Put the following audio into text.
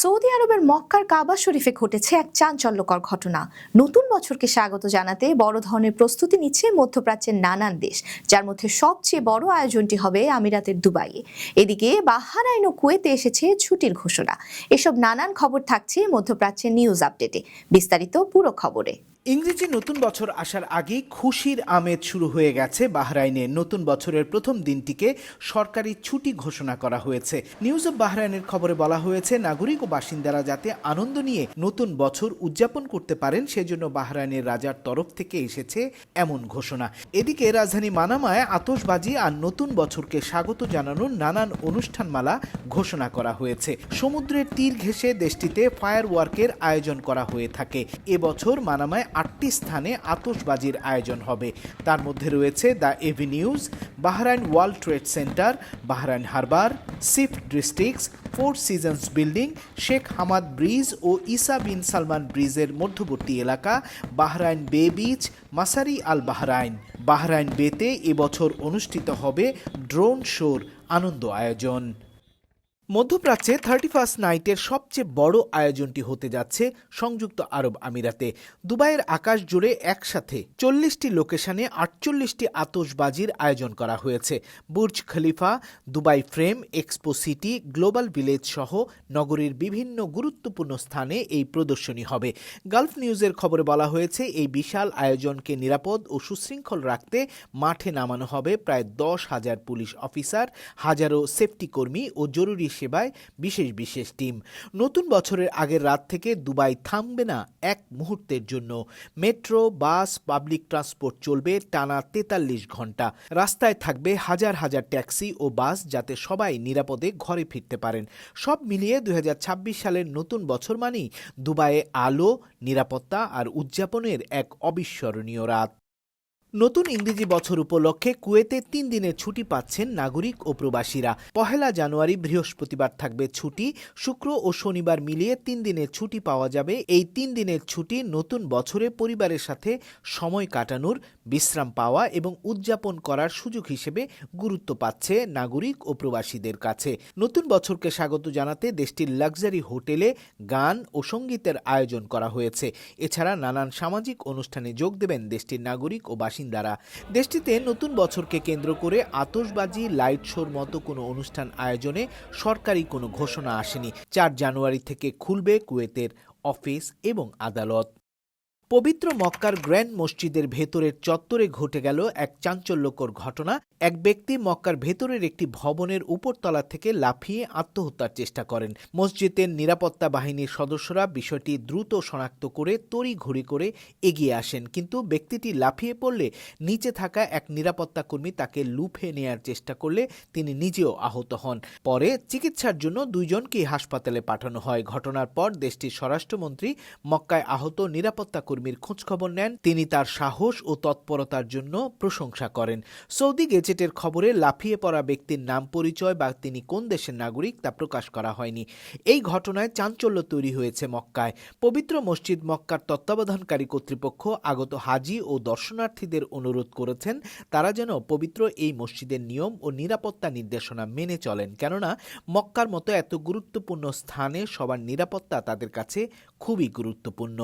Saudi আরবের মক্কার কাবা শরীফে ঘটেছে এক চাঞ্চল্যকর ঘটনা। নতুন বছরকে স্বাগত জানাতে বড় ধরনের প্রস্তুতি নিচ্ছে মধ্যপ্রাচ্যের নানান দেশ। যার মধ্যে সবচেয়ে বড় আয়োজনটি হবে আমিরাতের দুবাইয়ে। এদিকে বাহারাইন ও কুয়েতে এসেছে ছুটির ঘোষণা। এসব নানান খবর থাকছে মধ্যপ্রাচ্যের নিউজ আপডেটে। বিস্তারিত পুরো খবরে। ইংরেজি নতুন বছর আসার আগেই খুশির আমেজ শুরু হয়ে গেছে বাহরাইনে। নতুন বছরের প্রথম দিনটিকে সরকারি ছুটি ঘোষণা করা হয়েছে। নিউজ অব বাহরাইনের খবরে বলা হয়েছে, নাগরিক ও বাসিন্দারা যাতে আনন্দ নিয়ে নতুন বছর উদযাপন করতে পারেন, সেজন্য বাহরাইনের রাজার তরফ থেকে এসেছে এমন ঘোষণা। এদিকে রাজধানী মানামায় আতশবাজি আর নতুন বছরকে স্বাগত জানানোর নানান অনুষ্ঠানমালা ঘোষণা করা হয়েছে। সমুদ্রের তীর ঘেঁষে দেশটিতে ফায়ার ওয়ার্কের আয়োজন করা হয়ে থাকে। এবছর মানামায় আটটি স্থানে আতশবাজির আয়োজন হবে। তার মধ্যে রয়েছে the avenues Bahrain world trade center, Bahrain harbour shift districts, four seasons building, Sheikh Hamad bridge O Isa bin Salman ব্রিজের মধ্যবর্তী এলাকা, বাহরাইন বে বিচ, মাসারি আল বাহরাইন। বাহরাইন বেতে এবছর অনুষ্ঠিত হবে ড্রোন শোর আনন্দ আয়োজন। মধ্যপ্রাচ্যে থার্টি ফার্স্ট নাইটের সবচেয়ে বড় আয়োজনটি হতে যাচ্ছে সংযুক্ত আরব আমিরাতে। দুবাইয়ের আকাশ জুড়ে একসাথে চল্লিশটি লোকেশনে আটচল্লিশটি আতশবাজির আয়োজন করা হয়েছে। Burj Khalifa, Dubai frame, expo city, global village সহ নগরীর বিভিন্ন গুরুত্বপূর্ণ স্থানে এই প্রদর্শনী হবে। গালফ নিউজের খবরে বলা হয়েছে, এই বিশাল আয়োজনকে নিরাপদ ও সুশৃঙ্খল রাখতে মাঠে নামানো হবে প্রায় দশ হাজার পুলিশ অফিসার, হাজারো সেফটি কর্মী ও জরুরি সেবায় বিশেষ বিশেষ টিম। নতুন বছরের আগের রাত থেকে দুবাই থামবে না এক মুহূর্তের জন্য। মেট্রো, বাস, পাবলিক ট্রান্সপোর্ট চলবে টানা তেতাল্লিশ ঘণ্টা। রাস্তায় থাকবে হাজার হাজার ট্যাক্সি ও বাস যাতে সবাই নিরাপদে ঘরে ফিরতে পারেন। সব মিলিয়ে দু হাজার ছাব্বিশ সালের নতুন বছর মানেই দুবাইয়ে আলো, নিরাপত্তা আর উদযাপনের এক অবিস্মরণীয় রাত। নতুন ইংরেজি বছর উপলক্ষে কুয়েতে তিন দিনের ছুটি পাচ্ছেন নাগরিক ও প্রবাসীরা। পহেলা জানুয়ারি বৃহস্পতিবার থাকবে ছুটি। শুক্র ও শনিবার মিলিয়ে তিন দিনের ছুটি পাওয়া যাবে। এই তিন দিনের ছুটি নতুন বছরে পরিবারের সাথে সময় কাটানোর বিশ্রাম পাওয়া এবং উদযাপন করার সুযোগ হিসেবে গুরুত্ব পাচ্ছে নাগরিক ও প্রবাসীদের কাছে। নতুন বছরকে স্বাগত জানাতে দেশটির লাক্সারি হোটেলে গান ও সঙ্গীতের আয়োজন করা হয়েছে। এছাড়া নানান সামাজিক অনুষ্ঠানে যোগ দেবেন দেশটির নাগরিক ও বাসিন্দারা। দেশটিতে নতুন বছরকে কেন্দ্র করে আতশবাজি, লাইট শোর মতো কোনো অনুষ্ঠান আয়োজনে সরকারি কোনো ঘোষণা আসেনি। চার জানুয়ারি থেকে খুলবে কুয়েতের অফিস এবং আদালত। পবিত্র মক্কার গ্র্যান্ড মসজিদের ভেতরের চত্বরে ঘটে গেল এক চাঞ্চল্যকর ঘটনা। এক ব্যক্তি মক্কার ভেতরের একটি ভবনের উপরতলা থেকে লাফিয়ে আত্মহত্যার চেষ্টা করেন। মসজিদের নিরাপত্তা বাহিনীর সদস্যরা বিষয়টি দ্রুত শনাক্ত করে তড়ি ঘড়ি করে এগিয়ে আসেন। কিন্তু ব্যক্তিটি লাফিয়ে পড়লে নিচে থাকা এক নিরাপত্তা কর্মী তাকে লুফে নেয়ার চেষ্টা করলে তিনি নিজেও আহত হন। পরে চিকিৎসার জন্য দুইজনকেই হাসপাতালে পাঠানো হয়। ঘটনার পর দেশটির স্বরাষ্ট্রমন্ত্রী মক্কায় আহত নিরাপত্তা কর্মীর খোঁজখবর নেন। তিনি তার সাহস ও তৎপরতার জন্য প্রশংসা করেন। সৌদি গেজেটের খবরে লাফিয়ে পড়া ব্যক্তির নাম পরিচয় বা তিনি কোন দেশের নাগরিক তা প্রকাশ করা হয়নি। এই ঘটনায় চাঞ্চল্য তৈরি হয়েছে মক্কায়। পবিত্র মসজিদ মক্কার তত্ত্বাবধানকারী কর্তৃপক্ষ আগত হাজি ও দর্শনার্থীদের অনুরোধ করেছেন, তারা যেন পবিত্র এই মসজিদের নিয়ম ও নিরাপত্তা নির্দেশনা মেনে চলেন। কেননা, মক্কার মতো এত গুরুত্বপূর্ণ স্থানে সবার নিরাপত্তা তাদের কাছে খুবই গুরুত্বপূর্ণ।